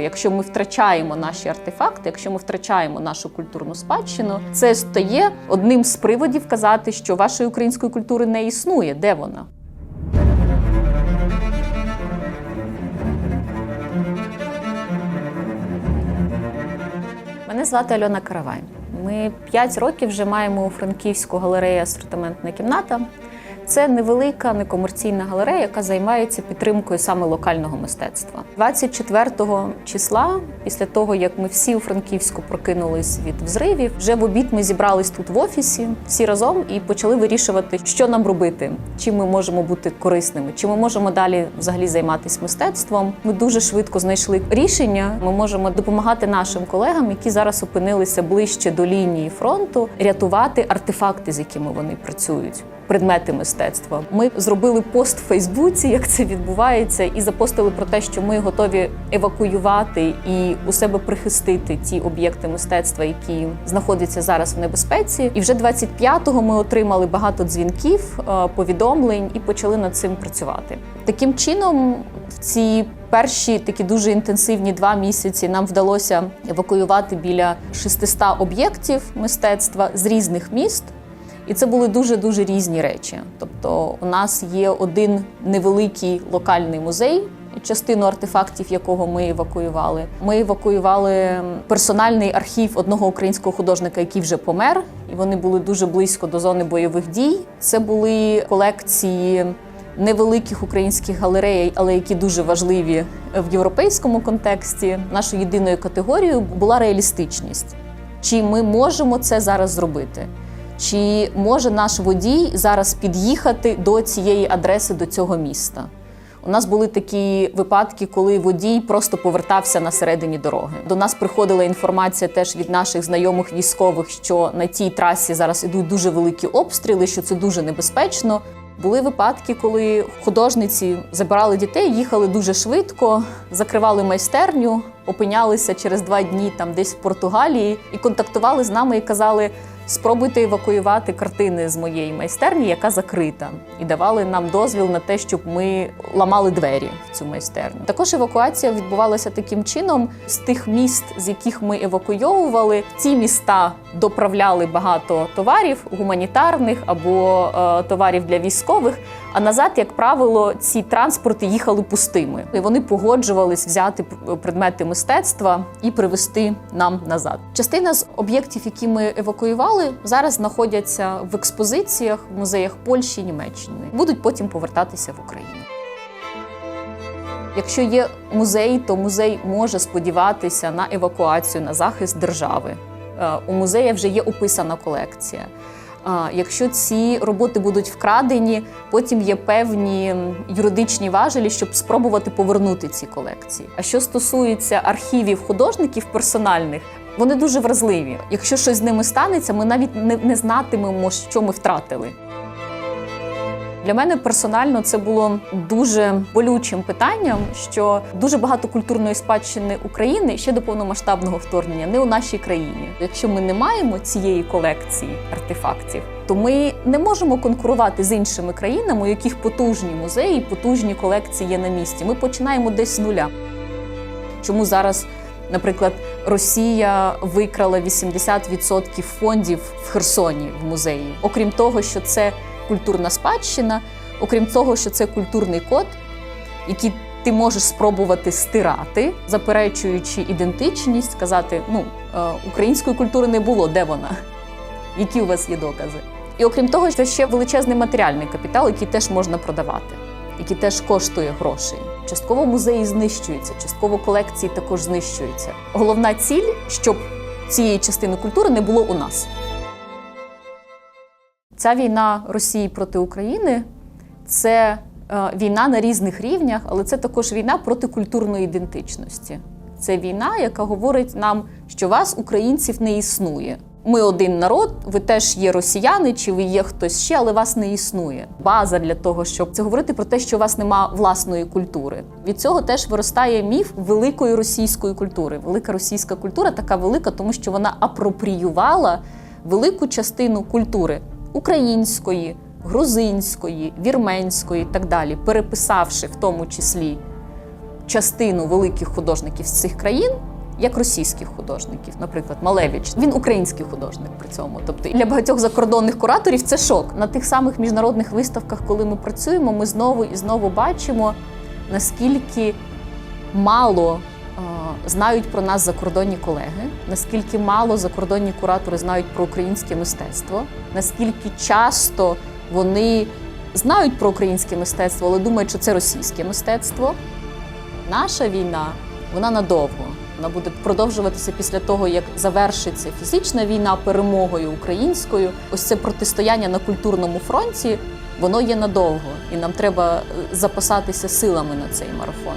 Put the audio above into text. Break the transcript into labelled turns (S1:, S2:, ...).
S1: Якщо ми втрачаємо наші артефакти, якщо ми втрачаємо нашу культурну спадщину, це стає одним з приводів казати, що вашої української культури не існує. Де вона? Мене звати Альона Каравай. Ми 5 років вже маємо у Франківську галерею асортиментна кімната. Це невелика некомерційна галерея, яка займається підтримкою саме локального мистецтва. 24 числа, після того як ми всі у Франківську прокинулись від взривів, вже в обід ми зібрались тут в офісі всі разом і почали вирішувати, що нам робити, чим ми можемо бути корисними, чи ми можемо далі взагалі займатися мистецтвом. Ми дуже швидко знайшли рішення. Ми можемо допомагати нашим колегам, які зараз опинилися ближче до лінії фронту, рятувати артефакти, з якими вони працюють. Предмети мистецтва. Ми зробили пост в Фейсбуці, як це відбувається, і запостили про те, що ми готові евакуювати і у себе прихистити ті об'єкти мистецтва, які знаходяться зараз в небезпеці. І вже 25-го ми отримали багато дзвінків, е, повідомлень і почали над цим працювати. Таким чином, в ці перші такі дуже інтенсивні два місяці нам вдалося евакуювати біля 600 об'єктів мистецтва з різних міст. І це були дуже дуже різні речі. Тобто, у нас є один невеликий локальний музей, частину артефактів якого ми евакуювали. Ми евакуювали персональний архів одного українського художника, який вже помер, і вони були дуже близько до зони бойових дій. Це були колекції. Невеликих українських галерей, але які дуже важливі в європейському контексті. Нашою єдиною категорією була реалістичність. Чи ми можемо це зараз зробити? Чи може наш водій зараз під'їхати до цієї адреси, до цього міста? У нас були такі випадки, коли водій просто повертався на середині дороги. До нас приходила інформація теж від наших знайомих військових, що на тій трасі зараз ідуть дуже великі обстріли, що це дуже небезпечно. Були випадки, коли художниці забирали дітей, їхали дуже швидко, закривали майстерню, опинялися через два дні там десь в Португалії і контактували з нами і казали. Спробуйте евакуювати картини з моєї майстерні, яка закрита, і давали нам дозвіл на те, щоб ми ламали двері в цю майстерню. Також евакуація відбувалася таким чином: з тих міст, з яких ми евакуйовували, ці міста доправляли багато товарів гуманітарних або е, товарів для військових. А назад, як правило, ці транспорти їхали пустими, і вони погоджувались взяти предмети мистецтва і привезти нам назад. Частина з об'єктів, які ми евакуювали, зараз знаходяться в експозиціях в музеях Польщі, Німеччини. Будуть потім повертатися в Україну. Якщо є музей, то музей може сподіватися на евакуацію, на захист держави. Е, У музея вже є описана колекція. Е, Якщо ці роботи будуть вкрадені, потім є певні юридичні важелі, щоб спробувати повернути ці колекції. А що стосується архівів художників персональних, вони дуже вразливі. Якщо щось з ними станеться, ми навіть не знатимемо, що ми втратили. Для мене персонально це було дуже болючим питанням, що дуже багато культурної спадщини України ще до повномасштабного вторгнення не у нашій країні. Якщо ми не маємо цієї колекції артефактів, то ми не можемо конкурувати з іншими країнами, у яких потужні музеї, потужні колекції є на місці. Ми починаємо десь з нуля. Чому зараз, наприклад, Росія викрала 80% фондів в Херсоні в музеї? Окрім того, що це культурна спадщина, окрім того, що це культурний код, який ти можеш спробувати стирати, заперечуючи ідентичність, сказати: ну, е, української культури не було, де вона? Які у вас є докази? І окрім того, це ще величезний матеріальний капітал, який теж можна продавати, який теж коштує грошей. Частково музеї знищуються, частково колекції також знищуються. Головна ціль, щоб цієї частини культури не було у нас. Ця війна Росії проти України це е, війна на різних рівнях, але це також війна проти культурної ідентичності. Це війна, яка говорить нам, що вас, українців, не існує. Ми один народ, ви теж є росіяни, чи ви є хтось ще, але вас не існує. База для того, щоб це говорити про те, що у вас нема власної культури. Від цього теж виростає міф великої російської культури. Велика російська культура така велика, тому що вона апропріювала велику частину культури української, грузинської, вірменської і так далі, переписавши в тому числі частину великих художників з цих країн. Як російських художників, наприклад, Малевич, він український художник при цьому. Тобто для багатьох закордонних кураторів це шок. На тих самих міжнародних виставках, коли ми працюємо, ми знову і знову бачимо, наскільки мало знають про нас закордонні колеги, наскільки мало закордонні куратори знають про українське мистецтво, наскільки часто вони знають про українське мистецтво, але думають, що це російське мистецтво. Наша війна вона надовго. Вона буде продовжуватися після того, як завершиться фізична війна перемогою українською. Ось це протистояння на культурному фронті. Воно є надовго, і нам треба е, запасатися силами на цей марафон.